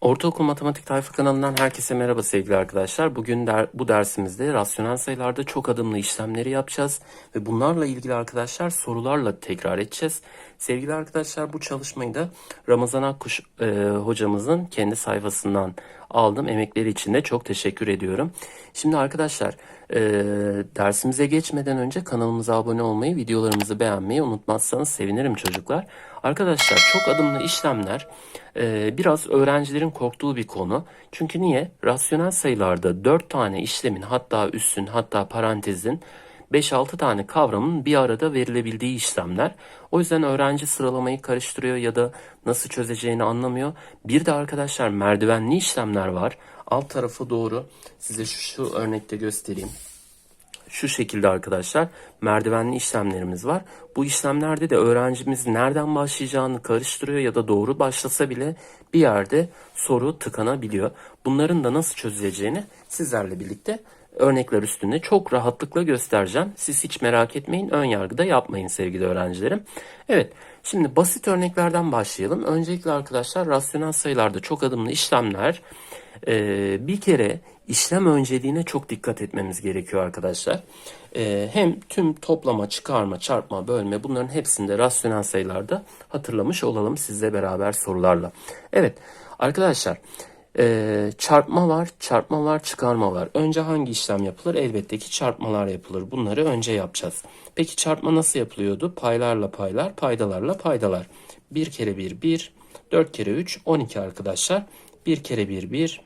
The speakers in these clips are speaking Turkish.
Ortaokul Matematik Tayfa kanalından herkese merhaba sevgili arkadaşlar. Bugün der, bu dersimizde rasyonel sayılarda çok adımlı işlemleri yapacağız ve bunlarla ilgili arkadaşlar sorularla tekrar edeceğiz. Sevgili arkadaşlar bu çalışmayı da Ramazan Akkuş e, hocamızın kendi sayfasından aldım. Emekleri için de çok teşekkür ediyorum. Şimdi arkadaşlar e, dersimize geçmeden önce kanalımıza abone olmayı, videolarımızı beğenmeyi unutmazsanız sevinirim çocuklar. Arkadaşlar çok adımlı işlemler e, biraz öğrencilerin korktuğu bir konu. Çünkü niye? Rasyonel sayılarda 4 tane işlemin hatta üssün hatta parantezin 5-6 tane kavramın bir arada verilebildiği işlemler. O yüzden öğrenci sıralamayı karıştırıyor ya da nasıl çözeceğini anlamıyor. Bir de arkadaşlar merdivenli işlemler var. Alt tarafı doğru. Size şu, şu örnekte göstereyim. Şu şekilde arkadaşlar merdivenli işlemlerimiz var. Bu işlemlerde de öğrencimiz nereden başlayacağını karıştırıyor ya da doğru başlasa bile bir yerde soru tıkanabiliyor. Bunların da nasıl çözüleceğini sizlerle birlikte örnekler üstünde çok rahatlıkla göstereceğim. Siz hiç merak etmeyin, ön yargıda yapmayın sevgili öğrencilerim. Evet, şimdi basit örneklerden başlayalım. Öncelikle arkadaşlar rasyonel sayılarda çok adımlı işlemler bir kere işlem önceliğine çok dikkat etmemiz gerekiyor arkadaşlar. Ee, hem tüm toplama, çıkarma, çarpma, bölme bunların hepsinde rasyonel sayılarda hatırlamış olalım sizle beraber sorularla. Evet arkadaşlar ee, çarpma var, çarpma var, çıkarma var. Önce hangi işlem yapılır? Elbette ki çarpmalar yapılır. Bunları önce yapacağız. Peki çarpma nasıl yapılıyordu? Paylarla paylar, paydalarla paydalar. 1 kere 1, 1, 4 kere 3, 12 arkadaşlar. 1 kere 1, 1,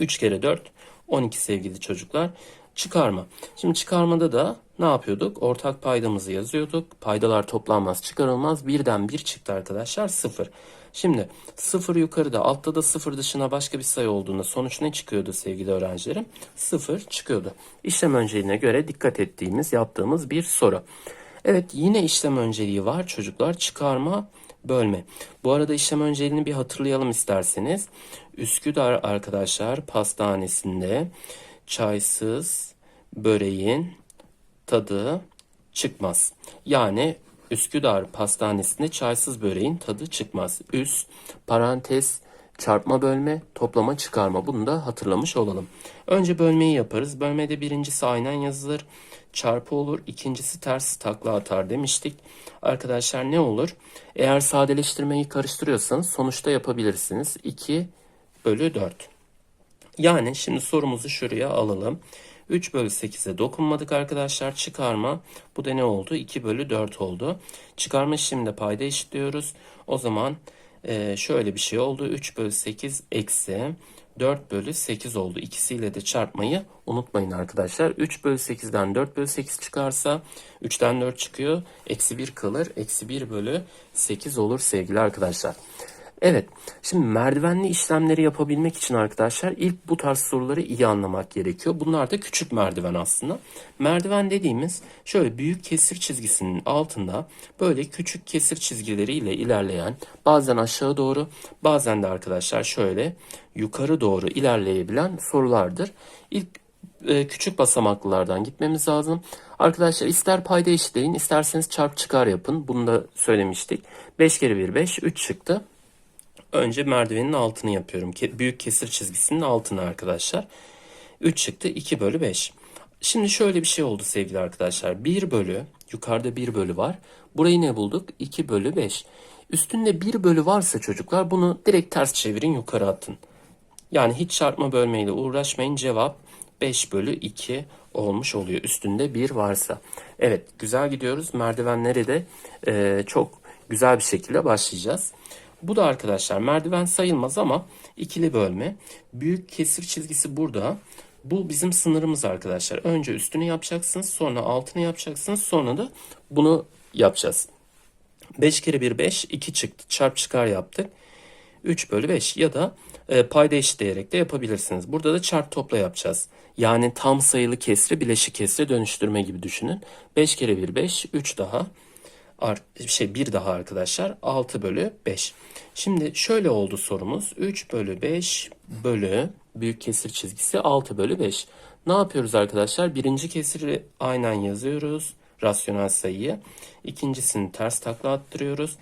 3 kere 4, 12 sevgili çocuklar. Çıkarma. Şimdi çıkarmada da ne yapıyorduk? Ortak paydamızı yazıyorduk. Paydalar toplanmaz, çıkarılmaz. Birden bir çıktı arkadaşlar 0. Şimdi 0 yukarıda, altta da 0 dışına başka bir sayı olduğunda sonuç ne çıkıyordu sevgili öğrencilerim? 0 çıkıyordu. İşlem önceliğine göre dikkat ettiğimiz, yaptığımız bir soru. Evet yine işlem önceliği var çocuklar. Çıkarma, bölme. Bu arada işlem önceliğini bir hatırlayalım isterseniz. Üsküdar arkadaşlar pastanesinde çaysız böreğin tadı çıkmaz. Yani Üsküdar pastanesinde çaysız böreğin tadı çıkmaz. Üst, parantez, çarpma bölme, toplama çıkarma. Bunu da hatırlamış olalım. Önce bölmeyi yaparız. Bölmede birincisi aynen yazılır. Çarpı olur. ikincisi ters takla atar demiştik. Arkadaşlar ne olur? Eğer sadeleştirmeyi karıştırıyorsanız sonuçta yapabilirsiniz. 2 bölü 4. Yani şimdi sorumuzu şuraya alalım. 3 bölü 8'e dokunmadık arkadaşlar. Çıkarma. Bu da ne oldu? 2 bölü 4 oldu. Çıkarma işleminde payda eşitliyoruz. O zaman e, şöyle bir şey oldu. 3 bölü 8 eksi 4 bölü 8 oldu. İkisiyle de çarpmayı unutmayın arkadaşlar. 3 bölü 8'den 4 bölü 8 çıkarsa 3'ten 4 çıkıyor. Eksi 1 kalır. Eksi 1 bölü 8 olur sevgili arkadaşlar. Evet, şimdi merdivenli işlemleri yapabilmek için arkadaşlar ilk bu tarz soruları iyi anlamak gerekiyor. Bunlar da küçük merdiven aslında. Merdiven dediğimiz şöyle büyük kesir çizgisinin altında böyle küçük kesir çizgileriyle ilerleyen bazen aşağı doğru bazen de arkadaşlar şöyle yukarı doğru ilerleyebilen sorulardır. İlk e, küçük basamaklılardan gitmemiz lazım. Arkadaşlar ister payda eşitleyin isterseniz çarp çıkar yapın. Bunu da söylemiştik. 5 kere 1 5 3 çıktı. Önce merdivenin altını yapıyorum. Büyük kesir çizgisinin altını arkadaşlar. 3 çıktı 2 bölü 5. Şimdi şöyle bir şey oldu sevgili arkadaşlar. 1 bölü yukarıda 1 bölü var. Burayı ne bulduk? 2 bölü 5. Üstünde 1 bölü varsa çocuklar bunu direkt ters çevirin yukarı atın. Yani hiç çarpma bölmeyle uğraşmayın. Cevap 5 bölü 2 olmuş oluyor. Üstünde 1 varsa. Evet güzel gidiyoruz. Merdivenlere de e, çok güzel bir şekilde başlayacağız. Bu da arkadaşlar merdiven sayılmaz ama ikili bölme. Büyük kesir çizgisi burada. Bu bizim sınırımız arkadaşlar. Önce üstünü yapacaksınız, sonra altını yapacaksınız, sonra da bunu yapacağız. 5 kere 1 5, 2 çıktı. Çarp çıkar yaptık. 3 bölü 5 ya da e, payda eşitleyerek de yapabilirsiniz. Burada da çarp topla yapacağız. Yani tam sayılı kesri bileşik kesre dönüştürme gibi düşünün. 5 kere 1 5, 3 daha şey bir daha arkadaşlar 6 bölü 5. Şimdi şöyle oldu sorumuz. 3 bölü 5 bölü büyük kesir çizgisi 6 bölü 5. Ne yapıyoruz arkadaşlar? Birinci kesiri aynen yazıyoruz. Rasyonel sayıyı. İkincisini ters takla attırıyoruz.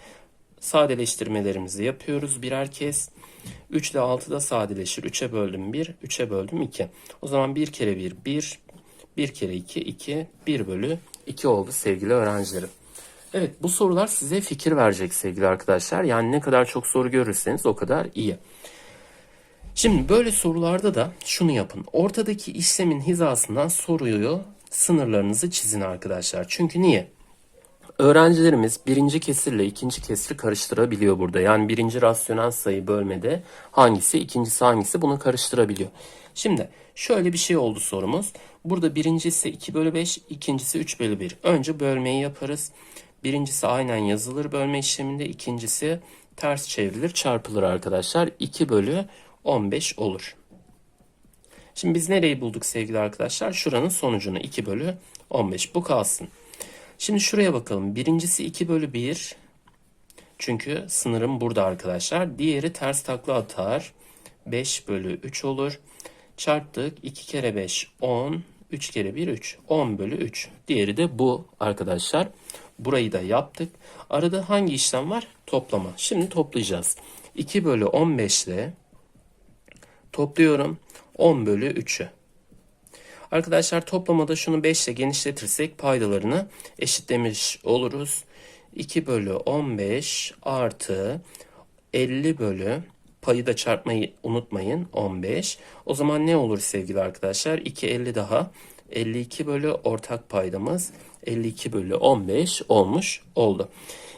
sadeleştirmelerimizi yapıyoruz birer kez. 3 ile 6 da sadeleşir. 3'e böldüm 1, 3'e böldüm 2. O zaman 1 kere 1, 1, 1 kere 2, 2, 1 bölü 2 oldu sevgili öğrencilerim. Evet bu sorular size fikir verecek sevgili arkadaşlar. Yani ne kadar çok soru görürseniz o kadar iyi. Şimdi böyle sorularda da şunu yapın. Ortadaki işlemin hizasından soruyu sınırlarınızı çizin arkadaşlar. Çünkü niye? Öğrencilerimiz birinci kesirle ikinci kesri karıştırabiliyor burada. Yani birinci rasyonel sayı bölmede hangisi, ikincisi hangisi bunu karıştırabiliyor. Şimdi şöyle bir şey oldu sorumuz. Burada birincisi 2 bölü 5, ikincisi 3 bölü 1. Önce bölmeyi yaparız. Birincisi aynen yazılır bölme işleminde, ikincisi ters çevrilir çarpılır arkadaşlar. 2 bölü 15 olur. Şimdi biz nereyi bulduk sevgili arkadaşlar? Şuranın sonucunu 2 bölü 15 bu kalsın. Şimdi şuraya bakalım. Birincisi 2 bölü 1. Çünkü sınırım burada arkadaşlar. Diğeri ters takla atar. 5 bölü 3 olur. Çarptık. 2 kere 5 10. 3 kere 1 3. 10 bölü 3. Diğeri de bu arkadaşlar. Burayı da yaptık. Arada hangi işlem var? Toplama. Şimdi toplayacağız. 2 bölü 15 ile topluyorum. 10 bölü 3'ü. Arkadaşlar toplamada şunu 5 ile genişletirsek paydalarını eşitlemiş oluruz. 2 bölü 15 artı 50 bölü payı da çarpmayı unutmayın 15. O zaman ne olur sevgili arkadaşlar? 2 50 daha 52 bölü ortak paydamız 52 bölü 15 olmuş oldu.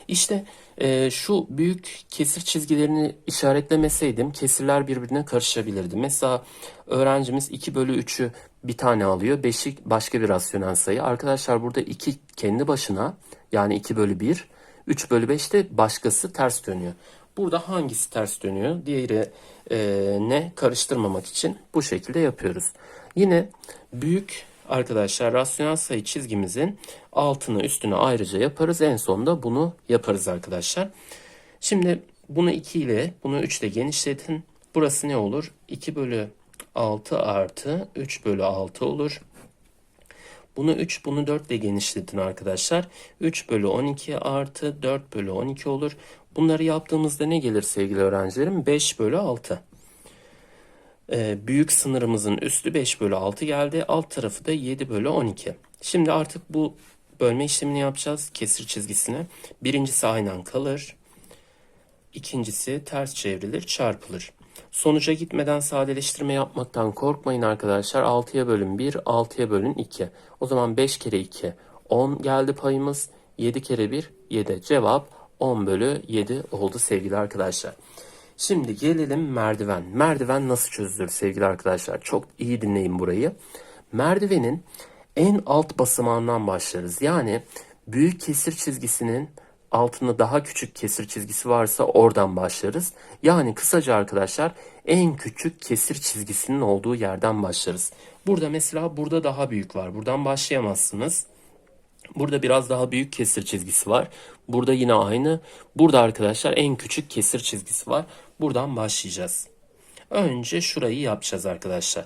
İşte e, şu büyük kesir çizgilerini işaretlemeseydim kesirler birbirine karışabilirdi. Mesela öğrencimiz 2 bölü 3'ü bir tane alıyor. 5'i başka bir rasyonel sayı. Arkadaşlar burada 2 kendi başına yani 2 bölü 1. 3 bölü 5 de başkası ters dönüyor. Burada hangisi ters dönüyor? Diğeri e, ne karıştırmamak için bu şekilde yapıyoruz. Yine büyük arkadaşlar rasyonel sayı çizgimizin altını üstünü ayrıca yaparız. En sonunda bunu yaparız arkadaşlar. Şimdi bunu 2 ile bunu 3 ile genişletin. Burası ne olur? 2 bölü 6 artı 3 bölü 6 olur. Bunu 3, bunu 4 ile genişletin arkadaşlar. 3 bölü 12 artı 4 bölü 12 olur. Bunları yaptığımızda ne gelir sevgili öğrencilerim? 5 bölü 6. Ee, büyük sınırımızın üstü 5 bölü 6 geldi. Alt tarafı da 7 bölü 12. Şimdi artık bu bölme işlemini yapacağız kesir çizgisine. Birincisi aynen kalır. İkincisi ters çevrilir çarpılır. Sonuca gitmeden sadeleştirme yapmaktan korkmayın arkadaşlar. 6'ya bölün 1, 6'ya bölün 2. O zaman 5 kere 2, 10 geldi payımız. 7 kere 1, 7. Cevap 10 bölü 7 oldu sevgili arkadaşlar. Şimdi gelelim merdiven. Merdiven nasıl çözülür sevgili arkadaşlar? Çok iyi dinleyin burayı. Merdivenin en alt basamağından başlarız. Yani büyük kesir çizgisinin altında daha küçük kesir çizgisi varsa oradan başlarız. Yani kısaca arkadaşlar en küçük kesir çizgisinin olduğu yerden başlarız. Burada mesela burada daha büyük var. Buradan başlayamazsınız. Burada biraz daha büyük kesir çizgisi var. Burada yine aynı. Burada arkadaşlar en küçük kesir çizgisi var. Buradan başlayacağız. Önce şurayı yapacağız arkadaşlar.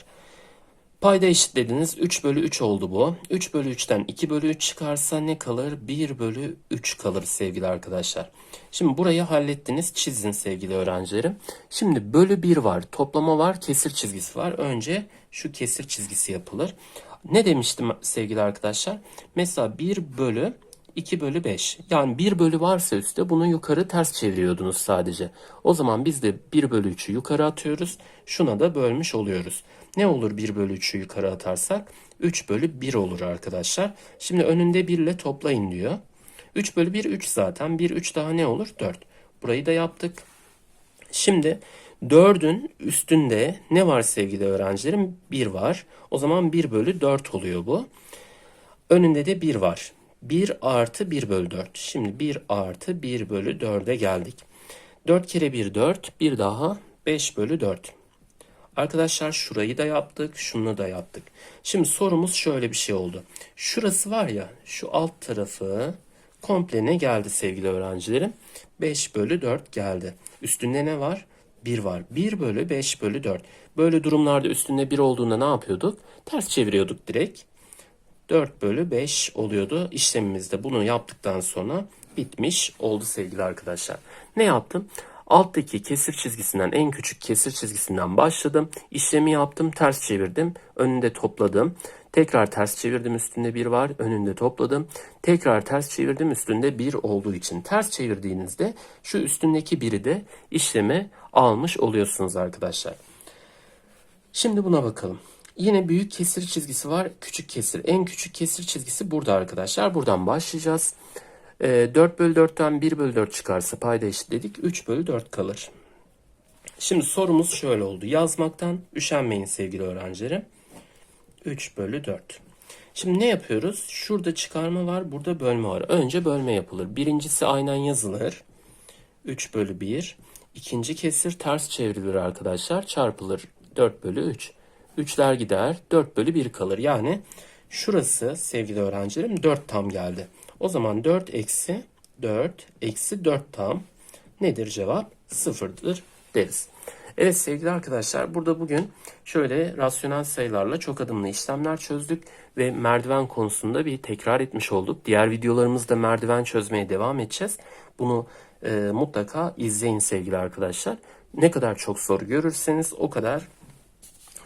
Payda eşitlediniz. 3 bölü 3 oldu bu. 3 bölü 3'ten 2 bölü 3 çıkarsa ne kalır? 1 bölü 3 kalır sevgili arkadaşlar. Şimdi burayı hallettiniz. Çizin sevgili öğrencilerim. Şimdi bölü 1 var. Toplama var. Kesir çizgisi var. Önce şu kesir çizgisi yapılır. Ne demiştim sevgili arkadaşlar? Mesela 1 bölü 2 bölü 5. Yani 1 bölü varsa üstte bunu yukarı ters çeviriyordunuz sadece. O zaman biz de 1 bölü 3'ü yukarı atıyoruz. Şuna da bölmüş oluyoruz. Ne olur 1 bölü 3'ü yukarı atarsak? 3 bölü 1 olur arkadaşlar. Şimdi önünde 1 ile toplayın diyor. 3 bölü 1 3 zaten. 1 3 daha ne olur? 4. Burayı da yaptık. Şimdi 4'ün üstünde ne var sevgili öğrencilerim? 1 var. O zaman 1 bölü 4 oluyor bu. Önünde de 1 var. 1 artı 1 bölü 4. Şimdi 1 artı 1 bölü 4'e geldik. 4 kere 1 4. Bir daha 5 bölü 4. Arkadaşlar şurayı da yaptık. Şunu da yaptık. Şimdi sorumuz şöyle bir şey oldu. Şurası var ya şu alt tarafı komple ne geldi sevgili öğrencilerim? 5 bölü 4 geldi. Üstünde ne var? 1 var. 1 bölü 5 bölü 4. Böyle durumlarda üstünde 1 olduğunda ne yapıyorduk? Ters çeviriyorduk direkt. 4 bölü 5 oluyordu. İşlemimizde bunu yaptıktan sonra bitmiş oldu sevgili arkadaşlar. Ne yaptım? Alttaki kesir çizgisinden en küçük kesir çizgisinden başladım. İşlemi yaptım, ters çevirdim, önünde topladım. Tekrar ters çevirdim üstünde bir var, önünde topladım. Tekrar ters çevirdim üstünde bir olduğu için. Ters çevirdiğinizde şu üstündeki biri de işleme almış oluyorsunuz arkadaşlar. Şimdi buna bakalım. Yine büyük kesir çizgisi var, küçük kesir. En küçük kesir çizgisi burada arkadaşlar. Buradan başlayacağız. Ee, 4 bölü 4'ten 1 bölü 4 çıkarsa payda eşitledik. 3 bölü 4 kalır. Şimdi sorumuz şöyle oldu. Yazmaktan üşenmeyin sevgili öğrencilerim. 3 bölü 4. Şimdi ne yapıyoruz? Şurada çıkarma var, burada bölme var. Önce bölme yapılır. Birincisi aynen yazılır. 3 bölü 1. İkinci kesir ters çevrilir arkadaşlar. Çarpılır. 4 bölü 3. 3'ler gider. 4 bölü 1 kalır. Yani şurası sevgili öğrencilerim 4 tam geldi. O zaman 4 eksi 4 eksi 4 tam nedir cevap? Sıfırdır deriz. Evet sevgili arkadaşlar burada bugün şöyle rasyonel sayılarla çok adımlı işlemler çözdük ve merdiven konusunda bir tekrar etmiş olduk. Diğer videolarımızda merdiven çözmeye devam edeceğiz. Bunu e, mutlaka izleyin sevgili arkadaşlar. Ne kadar çok soru görürseniz o kadar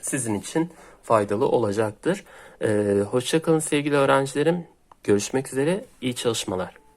sizin için faydalı olacaktır. E, Hoşçakalın sevgili öğrencilerim. Görüşmek üzere. İyi çalışmalar.